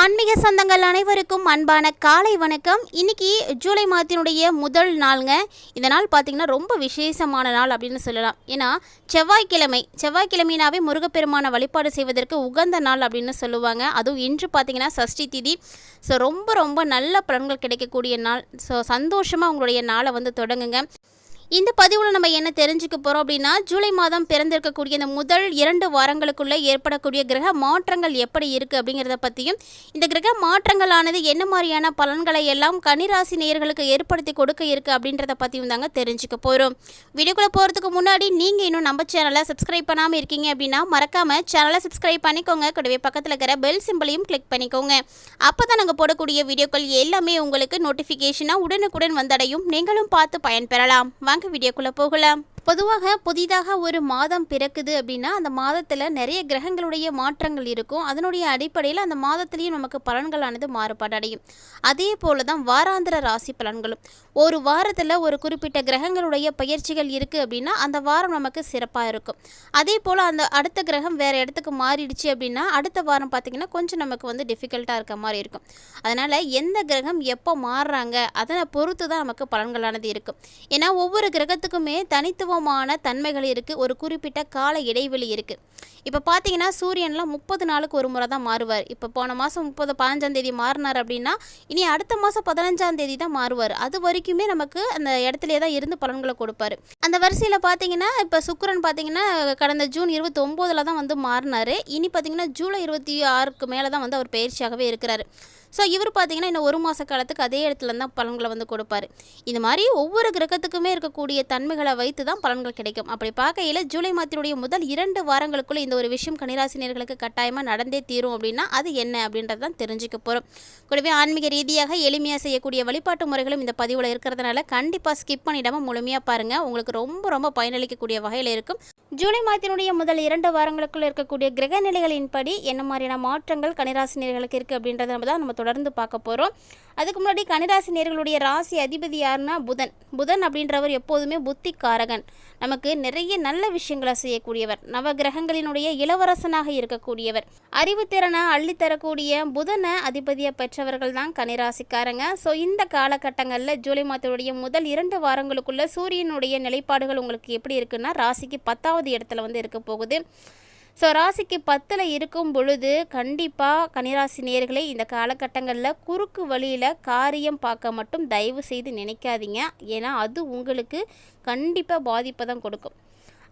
ஆன்மீக சொந்தங்கள் அனைவருக்கும் அன்பான காலை வணக்கம். இன்னைக்கு ஜூலை மாதத்தினுடைய முதல் நாளுங்க. இந்த நாள் பார்த்தீங்கன்னா ரொம்ப விசேஷமான நாள் அப்படின்னு சொல்லலாம். ஏன்னா செவ்வாய்க்கிழமை செவ்வாய்க்கிழமைனாவே முருகப்பெருமான வழிபாடு செய்வதற்கு உகந்த நாள் அப்படின்னு சொல்லுவாங்க. அதுவும் இன்று பார்த்தீங்கன்னா சஷ்டி திதி. ஸோ ரொம்ப ரொம்ப நல்ல பலன்கள் கிடைக்கக்கூடிய நாள். ஸோ சந்தோஷமாக உங்களுடைய நாளை வந்து தொடங்குங்க. இந்த பதிவில் நம்ம என்ன தெரிஞ்சுக்க போகிறோம் அப்படின்னா ஜூலை மாதம் பிறந்திருக்கக்கூடிய இந்த முதல் இரண்டு வாரங்களுக்குள்ளே ஏற்படக்கூடிய கிரக மாற்றங்கள் எப்படி இருக்குது அப்படிங்கிறத பற்றியும் இந்த கிரக மாற்றங்களானது என்ன மாதிரியான பலன்களை எல்லாம் கனிராசி நேயர்களுக்கு ஏற்படுத்தி கொடுக்க இருக்குது அப்படின்றத பற்றியும் தாங்க தெரிஞ்சுக்க போகிறோம் வீடியோக்குள்ளே போகிறதுக்கு முன்னாடி நீங்கள் இன்னும் நம்ம சேனலை சப்ஸ்கிரைப் பண்ணாமல் இருக்கீங்க அப்படின்னா மறக்காமல் சேனலை சப்ஸ்கிரைப் பண்ணிக்கோங்க. கூடவே பக்கத்தில் இருக்கிற பெல் சிம்பிளையும் கிளிக் பண்ணிக்கோங்க. அப்போ தான் நாங்கள் போடக்கூடிய வீடியோக்கள் எல்லாமே உங்களுக்கு நோட்டிஃபிகேஷனாக உடனுக்குடன் வந்தடையும். நீங்களும் பார்த்து பயன்பெறலாம். வாங்க வீடியோக்குள்ளே போகலாம். பொதுவாக புதிதாக ஒரு மாதம் பிறக்குது அப்படின்னா அந்த மாதத்தில் நிறைய கிரகங்களுடைய மாற்றங்கள் இருக்கும். அதனுடைய அடிப்படையில் அந்த மாதத்திலையும் நமக்கு பலன்களானது மாறுபாடு அடையும். அதே போல தான் வாராந்திர ராசி பலன்களும். ஒரு வாரத்தில் ஒரு குறிப்பிட்ட கிரகங்களுடைய பயிற்சிகள் இருக்குது அப்படின்னா அந்த வாரம் நமக்கு சிறப்பாக இருக்கும். அதே போல் அந்த அடுத்த கிரகம் வேறு இடத்துக்கு மாறிடுச்சு அப்படின்னா அடுத்த வாரம் பார்த்திங்கன்னா கொஞ்சம் நமக்கு வந்து டிஃபிகல்ட்டாக இருக்க மாதிரி இருக்கும். அதனால் எந்த கிரகம் எப்போ மாறுறாங்க அதனை பொறுத்து தான் நமக்கு பலன்களானது இருக்கும். ஏன்னா ஒவ்வொரு கிரகத்துக்குமே தனித்துவமான தன்மைகள் இருக்குது ஒரு குறிப்பிட்ட கால இடைவெளி இருக்குது இப்போ பார்த்தீங்கன்னா சூரியன்லாம் முப்பது நாளுக்கு ஒரு முறை தான் மாறுவார். இப்போ போன மாதம் முப்பது பதினஞ்சாம் தேதி மாறினார் அப்படின்னா இனி அடுத்த மாதம் பதினஞ்சாம் தேதி தான் மாறுவார். அது வரைக்குமே நமக்கு அந்த இடத்துலையே தான் இருந்து பலன்களை கொடுப்பாரு. அந்த வரிசையில் பார்த்தீங்கன்னா இப்போ சுக்கரன் பார்த்தீங்கன்னா கடந்த ஜூன் இருபத்தி ஒம்போதில் தான் வந்து மாறினார். இனி பார்த்தீங்கன்னா ஜூலை இருபத்தி ஆறுக்கு மேலே தான் வந்து அவர் பயிற்சியாகவே இருக்கிறாரு. ஸோ இவர் பார்த்தீங்கன்னா இன்னும் ஒரு மாத காலத்துக்கு அதே இடத்துல தான் பலன்களை வந்து கொடுப்பாரு. இந்த மாதிரி ஒவ்வொரு கிரகத்துக்குமே இருக்கக்கூடிய தன்மைகளை வைத்து தான் பலன்கள் கிடைக்கும். அப்படி பார்க்கையில் ஜூலை மாதத்தினுடைய முதல் இரண்டு வாரங்களுக்குள்ள இந்த ஒரு விஷயம் கனிராசினியர்களுக்கு கட்டாயமாக நடந்தே தீரும் அப்படின்னா அது என்ன அப்படின்றது தான் தெரிஞ்சுக்க போகிறோம் கூடவே ஆன்மீக ரீதியாக எளிமையாக செய்யக்கூடிய வழிபாட்டு முறைகளும் இந்த பதிவில் இருக்கிறதுனால கண்டிப்பாக ஸ்கிப் பண்ணிடாமல் முழுமையாக பாருங்கள் உங்களுக்கு ரொம்ப ரொம்ப பயனளிக்கக்கூடிய வகையில் இருக்கும். ஜூலை மாதத்தினுடைய முதல் இரண்டு வாரங்களுக்குள்ள இருக்கக்கூடிய கிரக நிலைகளின்படி என்ன மாதிரியான மாற்றங்கள் கனிராசினியர்களுக்கு இருக்குது அப்படின்றத நம்ம தான் நம்ம தொடர்ந்து பார்க்க போகிறோம் அதுக்கு முன்னாடி கன்னிராசி நேர்களுடைய ராசி அதிபதி யாருன்னா புதன். புதன் அப்படின்றவர் எப்போதுமே புத்திக்காரகன். நமக்கு நிறைய நல்ல விஷயங்களை செய்யக்கூடியவர். நவ கிரகங்களினுடைய இளவரசனாக இருக்கக்கூடியவர். அறிவுத்திறனை அள்ளித்தரக்கூடிய புதனை அதிபதியை பெற்றவர்கள் தான் கன்னிராசிக்காரங்க. ஸோ இந்த காலகட்டங்களில் ஜூலை மாதத்துடைய முதல் இரண்டு வாரங்களுக்குள்ள சூரியனுடைய நிலைப்பாடுகள் உங்களுக்கு எப்படி இருக்குன்னா ராசிக்கு பத்தாவது இடத்துல வந்து இருக்க போகுது. ஸோ ராசிக்கு பத்தில் இருக்கும் பொழுது கண்டிப்பாக கன்னிராசி நேர்களை இந்த காலகட்டங்களில் குறுக்கு வழியில் காரியம் பார்க்க மட்டும் தயவு செய்து நினைக்காதீங்க. ஏன்னா அது உங்களுக்கு கண்டிப்பாக பாதிப்பை தான் கொடுக்கும்.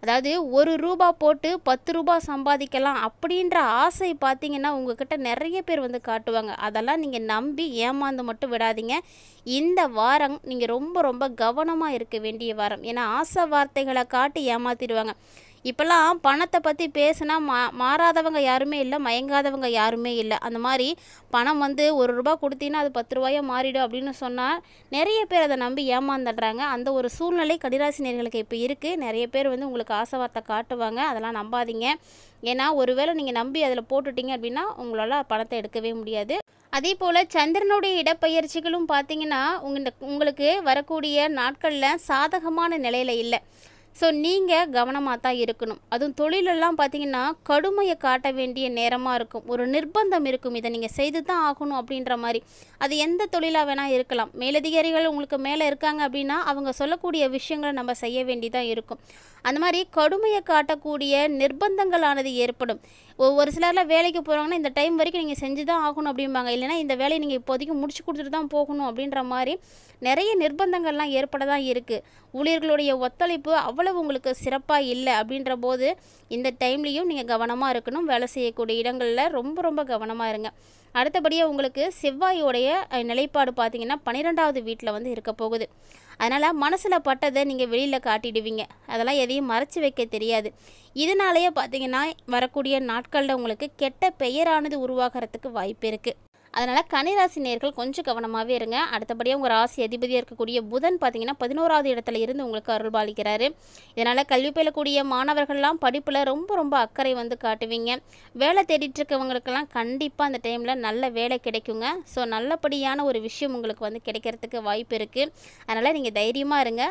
அதாவது ஒரு ரூபா போட்டு பத்து ரூபா சம்பாதிக்கலாம் அப்படின்ற ஆசை பார்த்தீங்கன்னா உங்ககிட்ட நிறைய பேர் வந்து காட்டுவாங்க. அதெல்லாம் நீங்கள் நம்பி ஏமாந்து மட்டும் விடாதீங்க. இந்த வாரம் நீங்கள் ரொம்ப ரொம்ப கவனமாக இருக்க வேண்டிய வாரம். ஏன்னா ஆசை வார்த்தைகளை காட்டி ஏமாத்திடுவாங்க. இப்போல்லாம் பணத்தை பற்றி பேசுனா மா மாறாதவங்க யாருமே இல்லை மயங்காதவங்க யாருமே இல்லை. அந்த மாதிரி பணம் வந்து ஒரு ரூபா கொடுத்தீங்கன்னா அது பத்து ரூபாயாக மாறிடும் அப்படின்னு சொன்னால் நிறைய பேர் அதை நம்பி ஏமாந்துடுறாங்க. அந்த ஒரு சூழ்நிலை கடிராசினியர்களுக்கு இப்போ இருக்குது நிறைய பேர் வந்து உங்களுக்கு ஆசை வார்த்தை காட்டுவாங்க. அதெல்லாம் நம்பாதீங்க. ஏன்னா ஒருவேளை நீங்கள் நம்பி அதில் போட்டுட்டீங்க அப்படின்னா உங்களால் பணத்தை எடுக்கவே முடியாது. அதே போல் சந்திரனுடைய இடப்பெயர்ச்சிகளும் பார்த்தீங்கன்னா உங்க உங்களுக்கு வரக்கூடிய நாட்களில் சாதகமான நிலையில் இல்லை. ஸோ நீங்கள் கவனமாக தான் இருக்கணும். அதுவும் தொழிலெல்லாம் பார்த்தீங்கன்னா கடுமையை காட்ட வேண்டிய நேரமாக இருக்கும். ஒரு நிர்பந்தம் இருக்கும். இதை நீங்கள் செய்து தான் ஆகணும் அப்படின்ற மாதிரி அது எந்த தொழிலாக வேணால் இருக்கலாம். மேலதிகாரிகள் உங்களுக்கு மேலே இருக்காங்க அப்படின்னா அவங்க சொல்லக்கூடிய விஷயங்களை நம்ம செய்ய வேண்டியதாக இருக்கும். அந்த மாதிரி கடுமையை காட்டக்கூடிய நிர்பந்தங்களானது ஏற்படும். ஒரு சிலரில் வேலைக்கு போகிறாங்கன்னா இந்த டைம் வரைக்கும் நீங்கள் செஞ்சு தான் ஆகணும் அப்படிம்பாங்க. இல்லைனா இந்த வேலையை நீங்கள் இப்போதைக்கு முடிச்சு கொடுத்துட்டு தான் போகணும் அப்படின்ற மாதிரி நிறைய நிர்பந்தங்கள்லாம் ஏற்பட தான் இருக்குது ஊழியர்களுடைய ஒத்துழைப்பு அவ்வளோ அவ்வளவு உங்களுக்கு சிறப்பாக இல்லை அப்படின்ற போது இந்த டைம்லேயும் நீங்கள் கவனமாக இருக்கணும். வேலை செய்யக்கூடிய இடங்களில் ரொம்ப ரொம்ப கவனமாக இருங்க. அடுத்தபடியாக உங்களுக்கு செவ்வாயோடைய நிலைப்பாடு பார்த்தீங்கன்னா பன்னிரெண்டாவது வீட்டில் வந்து இருக்க போகுது. அதனால் மனசில் பட்டதை நீங்கள் வெளியில் காட்டிடுவீங்க. அதெல்லாம் எதையும் மறைச்சி வைக்க தெரியாது. இதனாலேயே பார்த்தீங்கன்னா வரக்கூடிய நாட்களில் உங்களுக்கு கெட்ட பெயரானது உருவாகிறதுக்கு வாய்ப்பு இருக்குது அதனால் கனிராசி நேர்கள் கொஞ்சம் கவனமாகவே இருங்க. அடுத்தபடியாக உங்கள் ராசி அதிபதியாக இருக்கக்கூடிய புதன் பார்த்தீங்கன்னா பதினோராவது இடத்துல இருந்து உங்களுக்கு அருள்பாலிக்கிறாரு இதனால் கல்வி பயிலக்கூடிய மாணவர்கள்லாம் படிப்பில் ரொம்ப ரொம்ப அக்கறை வந்து காட்டுவீங்க. வேலை தேடிட்டு இருக்கவங்களுக்கெல்லாம் கண்டிப்பாக அந்த டைமில் நல்ல வேலை கிடைக்குங்க. ஸோ நல்லபடியான ஒரு விஷயம் உங்களுக்கு வந்து கிடைக்கிறதுக்கு வாய்ப்பு இருக்குது அதனால் நீங்கள் தைரியமாக இருங்க.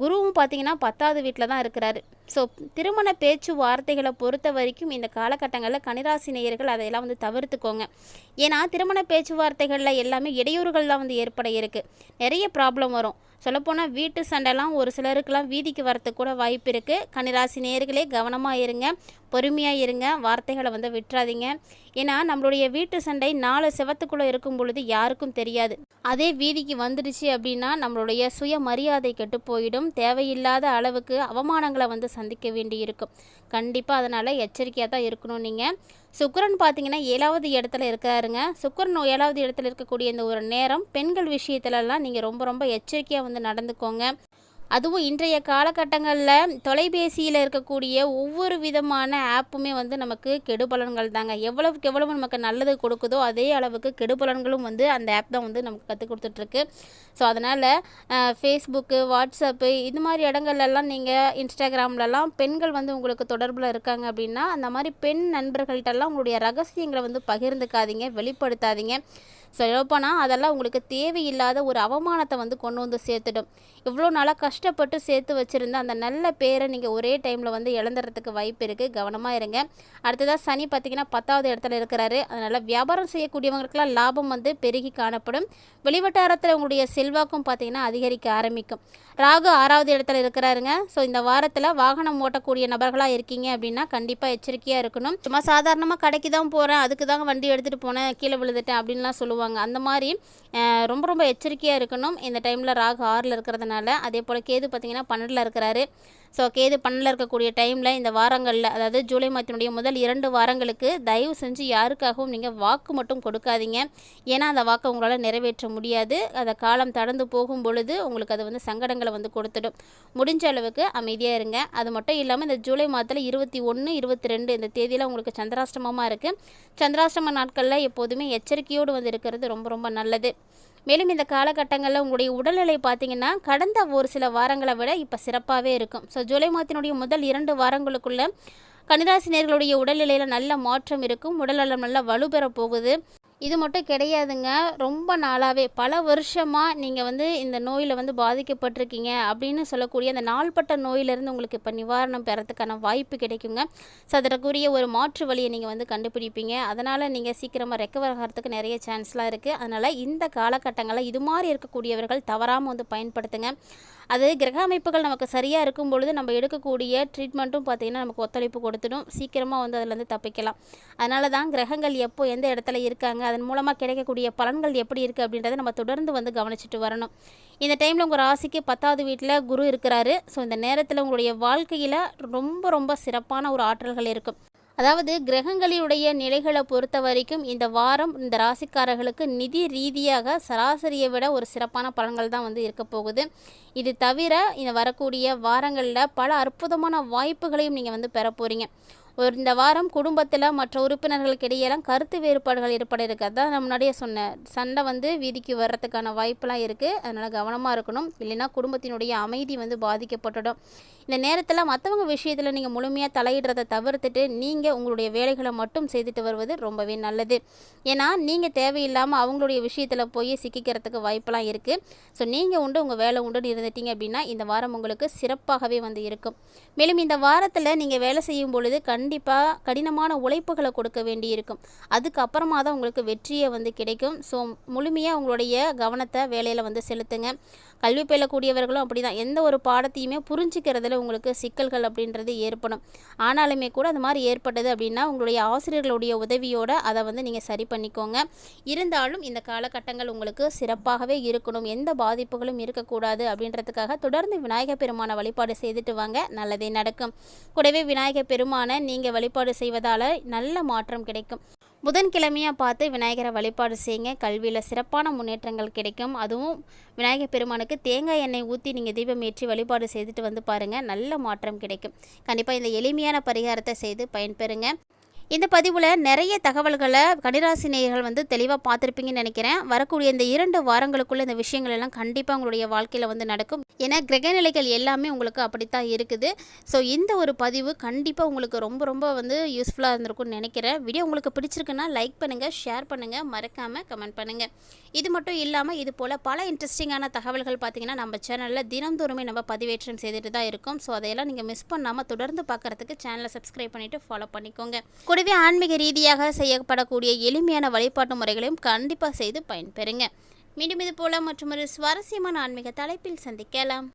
குருவும் பார்த்தீங்கன்னா பத்தாவது வீட்டில் தான் இருக்கிறாரு. ஸோ திருமண பேச்சு வார்த்தைகளை பொறுத்த வரைக்கும் இந்த காலகட்டங்களில் கனிராசி நேயர்கள் அதையெல்லாம் வந்து தவிர்த்துக்கோங்க. ஏன்னா திருமண பேச்சுவார்த்தைகளில் எல்லாமே இடையூறுகள் தான் வந்து ஏற்பட இருக்குது நிறைய ப்ராப்ளம் வரும். சொல்லப்போனால் வீட்டு சண்டைலாம் ஒரு சிலருக்கெல்லாம் வீதிக்கு வரத்துக்கு கூட வாய்ப்பு இருக்குது கனிராசி நேர்களே கவனமாக இருங்க. பொறுமையாக இருங்க. வார்த்தைகளை வந்து விட்டுறாதீங்க. ஏன்னா நம்மளுடைய வீட்டு சண்டை நாலு செவத்துக்குள்ளே இருக்கும் பொழுது யாருக்கும் தெரியாது. அதே வீதிக்கு வந்துடுச்சு அப்படின்னா நம்மளுடைய சுய மரியாதை கெட்டு போயிடும். தேவையில்லாத அளவுக்கு அவமானங்களை வந்து சந்திக்க வேண்டி இருக்கும் கண்டிப்பாக அதனால் எச்சரிக்கையாக தான் இருக்கணும் நீங்கள் சுக்கரன் பார்த்தீங்கன்னா ஏழாவது இடத்துல இருக்கிறாருங்க சுக்கரன் ஏழாவது இடத்துல இருக்கக்கூடிய இந்த ஒரு நேரம் பெண்கள் விஷயத்துலலாம் நீங்கள் ரொம்ப ரொம்ப எச்சரிக்கையாக வந்து நடந்துக்கோங்க. அதுவும் இன்றைய காலகட்டங்களில் தொலைபேசியில் இருக்கக்கூடிய ஒவ்வொரு விதமான ஆப்புமே வந்து நமக்கு கெடுபலன்கள் தாங்க. எவ்வளவுக்கு எவ்வளவு நமக்கு நல்லது கொடுக்குதோ அதே அளவுக்கு கெடுபலன்களும் வந்து அந்த ஆப் தான் வந்து நமக்கு கற்றுக் கொடுத்துட்ருக்கு. ஸோ அதனால் ஃபேஸ்புக்கு வாட்ஸ்அப்பு இது மாதிரி இடங்கள்லாம் நீங்கள் இன்ஸ்டாகிராம்லலாம் பெண்கள் வந்து உங்களுக்கு தொடர்பில் இருக்காங்க அப்படின்னா அந்த மாதிரி பெண் நண்பர்கள்ட்டெல்லாம் உங்களுடைய ரகசியங்களை வந்து பகிர்ந்துக்காதீங்க வெளிப்படுத்தாதீங்க. சொல்லப்போனால் அதெல்லாம் உங்களுக்கு தேவையில்லாத ஒரு அவமானத்தை வந்து கொண்டு வந்து சேர்த்துடும். இவ்வளோ நாளாக கஷ்டப்பட்டு சேர்த்து வச்சுருந்த அந்த நல்ல பேரை நீங்கள் ஒரே டைமில் வந்து இழந்துறதுக்கு வாய்ப்பு இருக்குது கவனமாக இருங்க. அடுத்ததாக சனி பார்த்திங்கன்னா பத்தாவது இடத்துல இருக்கிறாரு. அதனால் வியாபாரம் செய்யக்கூடியவங்களுக்கெல்லாம் லாபம் வந்து பெருகி காணப்படும். வெளிவட்டாரத்தில் உங்களுடைய செல்வாக்கும் பார்த்திங்கன்னா அதிகரிக்க ஆரம்பிக்கும். ராகு ஆறாவது இடத்துல இருக்கிறாருங்க. ஸோ இந்த வாரத்தில் வாகனம் ஓட்டக்கூடிய நபர்களாக இருக்கீங்க அப்படின்னா கண்டிப்பாக எச்சரிக்கையாக இருக்கணும். சும்மா சாதாரணமாக கடைக்கு தான் போகிறேன் அதுக்கு தான் வண்டி எடுத்துகிட்டு போனேன் கீழே விழுந்துட்டேன் அப்படின்லாம் சொல்லுவாங்க. அந்த மாதிரி ரொம்ப ரொம்ப எச்சரிக்கையாக இருக்கணும். இந்த டைமில் ராகு ஆறில் இருக்கிறதுனால. அதே போல் கேது பார்த்திங்கன்னா பன்னெண்டில் இருக்கிறாரு. ஸோ கேது பன்னெண்டில் இருக்கக்கூடிய டைமில் இந்த வாரங்களில் அதாவது ஜூலை மாதத்தினுடைய முதல் இரண்டு வாரங்களுக்கு தயவு செஞ்சு யாருக்காகவும் நீங்கள் வாக்கு மட்டும் கொடுக்காதீங்க. ஏன்னா அந்த வாக்கை உங்களால் நிறைவேற்ற முடியாது. அதை காலம் தடந்து போகும் பொழுது உங்களுக்கு அது வந்து சங்கடங்களை வந்து கொடுத்துடும். முடிஞ்ச அளவுக்கு அமைதியாக இருங்க. அது மட்டும் இல்லாமல் இந்த ஜூலை மாதத்தில் இருபத்தி ஒன்று இருபத்தி ரெண்டு இந்த தேதியில் உங்களுக்கு சந்திராஷ்டமமாக இருக்குது சந்திராஷ்டம நாட்களில் எப்போதுமே எச்சரிக்கையோடு வந்து இருக்கிறது ரொம்ப ரொம்ப நல்லது. மேலும் இந்த காலகட்டங்களில் உங்களுடைய உடல்நிலை பார்த்தீங்கன்னா கடந்த ஒரு சில வாரங்களை விட இப்போ சிறப்பாகவே இருக்கும். ஸோ ஜூலை மாதத்தினுடைய முதல் இரண்டு வாரங்களுக்குள்ள கன்னிராசினியர்களுடைய உடல்நிலையில் நல்ல மாற்றம் இருக்கும். உடல்நலம் நல்லா வலுப்பெற போகுது. இது மட்டும் கிடையாதுங்க. ரொம்ப நாளாகவே பல வருஷமாக நீங்கள் வந்து இந்த நோயில் வந்து பாதிக்கப்பட்டிருக்கீங்க அப்படின்னு சொல்லக்கூடிய அந்த நாள்பட்ட நோயிலிருந்து உங்களுக்கு இப்போ நிவாரணம் பெறத்துக்கான வாய்ப்பு கிடைக்குங்க. ஸோ அதற்குரிய ஒரு மாற்று வழியை நீங்கள் வந்து கண்டுபிடிப்பீங்க. அதனால் நீங்கள் சீக்கிரமாக ரெக்கவர் ஆகிறதுக்கு நிறைய சான்ஸ்லாம் இருக்குது அதனால் இந்த காலகட்டங்களில் இது மாதிரி இருக்கக்கூடியவர்கள் தவறாமல் வந்து பயன்படுத்துங்க. அது கிரக அமைப்புகள் நமக்கு சரியாக இருக்கும் பொழுது நம்ம எடுக்கக்கூடிய ட்ரீட்மெண்ட்டும் பார்த்திங்கன்னா நமக்கு ஒத்துழைப்பு கொடுத்துடும். சீக்கிரமாக வந்து அதுலேருந்து தப்பிக்கலாம். அதனால தான் கிரகங்கள் எப்போ எந்த இடத்துல இருக்காங்க அதன் மூலமாக கிடைக்கக்கூடிய பலன்கள் எப்படி இருக்குது அப்படின்றத நம்ம தொடர்ந்து வந்து கவனிச்சுட்டு வரணும். இந்த டைமில் உங்கள் ராசிக்கு பத்தாவது வீட்டில் குரு இருக்கிறாரு. ஸோ இந்த நேரத்தில் உங்களுடைய வாழ்க்கையில் ரொம்ப ரொம்ப சிறப்பான ஒரு ஆற்றல்கள் இருக்கும். அதாவது கிரகங்களுடைய நிலைகளை பொறுத்த வரைக்கும் இந்த வாரம் இந்த ராசிக்காரர்களுக்கு நிதி ரீதியாக சராசரியை விட ஒரு சிறப்பான பலன்கள் தான் வந்து இருக்க போகுது. இது தவிர இந்த வரக்கூடிய வாரங்களில் பல அற்புதமான வாய்ப்புகளையும் நீங்கள் வந்து பெற போகிறீங்க இந்த வாரம் குடும்பத்தில் மற்ற உறுப்பினர்களுக்கு இடையெல்லாம் கருத்து வேறுபாடுகள் ஏற்பட இருக்குது அதான் நான் முன்னாடியே சொன்னேன். சண்டை வந்து வீதிக்கு வர்றதுக்கான வாய்ப்பெலாம் இருக்குது அதனால் கவனமாக இருக்கணும். இல்லைன்னா குடும்பத்தினுடைய அமைதி வந்து பாதிக்கப்பட்டுடும். இந்த நேரத்தில் மற்றவங்க விஷயத்தில் நீங்கள் முழுமையாக தலையிடுறதை தவிர்த்துட்டு நீங்கள் உங்களுடைய வேலைகளை மட்டும் செய்துட்டு வருவது ரொம்பவே நல்லது. ஏன்னா நீங்கள் தேவையில்லாமல் அவங்களுடைய விஷயத்தில் போய் சிக்கிக்கிறதுக்கு வாய்ப்பெல்லாம் இருக்குது ஸோ நீங்கள் உண்டு உங்கள் வேலை உண்டுன்னு இருந்துட்டீங்க அப்படின்னா இந்த வாரம் உங்களுக்கு சிறப்பாகவே வந்து இருக்கும். மேலும் இந்த வாரத்தில் நீங்கள் வேலை செய்யும் பொழுது கண் கண்டிப்பாக கடினமான உழைப்புகளை கொடுக்க வேண்டியிருக்கும். அதுக்கப்புறமா தான் உங்களுக்கு வெற்றியை வந்து கிடைக்கும். ஸோ முழுமையாக உங்களுடைய கவனத்தை வேலையில் வந்து செலுத்துங்க. கல்வி பயிலக்கூடியவர்களும் அப்படி தான் எந்த ஒரு பாடத்தையுமே புரிஞ்சுக்கிறதுல உங்களுக்கு சிக்கல்கள் அப்படின்றது ஏற்படும். ஆனாலுமே கூட அது மாதிரி ஏற்பட்டது அப்படின்னா உங்களுடைய ஆசிரியர்களுடைய உதவியோடு அதை வந்து நீங்கள் சரி பண்ணிக்கோங்க. இருந்தாலும் இந்த காலகட்டங்கள் உங்களுக்கு சிறப்பாகவே இருக்கணும். எந்த பாதிப்புகளும் இருக்கக்கூடாது அப்படின்றதுக்காக தொடர்ந்து விநாயகர் பெருமான வழிபாடு செய்துட்டு வாங்க. நல்லதே நடக்கும். கூடவே விநாயகர் பெருமானை நீங்கள் வழிபாடு செய்வதால் நல்ல மாற்றம் கிடைக்கும். புதன்கிழமையாக பார்த்து விநாயகரை வழிபாடு செய்யுங்க. கல்வியில் சிறப்பான முன்னேற்றங்கள் கிடைக்கும். அதுவும் விநாயகர் பெருமானுக்கு தேங்காய் எண்ணெய் ஊற்றி நீங்கள் தீபம் ஏற்றி வழிபாடு செய்துட்டு வந்து பாருங்கள் நல்ல மாற்றம் கிடைக்கும். கண்டிப்பாக இந்த எளிமையான பரிகாரத்தை செய்து பயன்பெறுங்க. இந்த பதிவில் நிறைய தகவல்களை கடிராசினியர்கள் வந்து தெளிவாக பார்த்துருப்பீங்கன்னு நினைக்கிறேன். வரக்கூடிய இந்த இரண்டு வாரங்களுக்குள்ள இந்த விஷயங்கள் எல்லாம் கண்டிப்பாக உங்களுடைய வாழ்க்கையில் வந்து நடக்கும். ஏன்னா கிரகநிலைகள் எல்லாமே உங்களுக்கு அப்படித்தான் இருக்குது. ஸோ இந்த ஒரு பதிவு கண்டிப்பாக உங்களுக்கு ரொம்ப ரொம்ப வந்து யூஸ்ஃபுல்லாக இருந்திருக்கும்னு நினைக்கிறேன். வீடியோ உங்களுக்கு பிடிச்சிருக்குன்னா லைக் பண்ணுங்கள் ஷேர் பண்ணுங்கள் மறக்காமல் கமெண்ட் பண்ணுங்கள் இது மட்டும் இல்லாமல் இது போல் பல இன்ட்ரெஸ்டிங்கான தகவல்கள் பார்த்தீங்கன்னா நம்ம சேனலில் தினந்தோறுமே நம்ம பதிவேற்றம் செய்துட்டு தான் இருக்கோம். ஸோ அதையெல்லாம் நீங்கள் மிஸ் பண்ணாமல் தொடர்ந்து பார்க்குறதுக்கு சேனலை சப்ஸ்கிரைப் பண்ணிவிட்டு ஃபாலோ பண்ணிக்கோங்க. கூடவே ஆன்மீக ரீதியாக செய்யப்படக்கூடிய எளிமையான வழிபாட்டு முறைகளையும் கண்டிப்பாக செய்து பயன்பெறுங்க. மீண்டும் இது போல மற்றும் ஒரு சுவாரஸ்யமான ஆன்மீக தலைப்பில் சந்திக்கலாம்.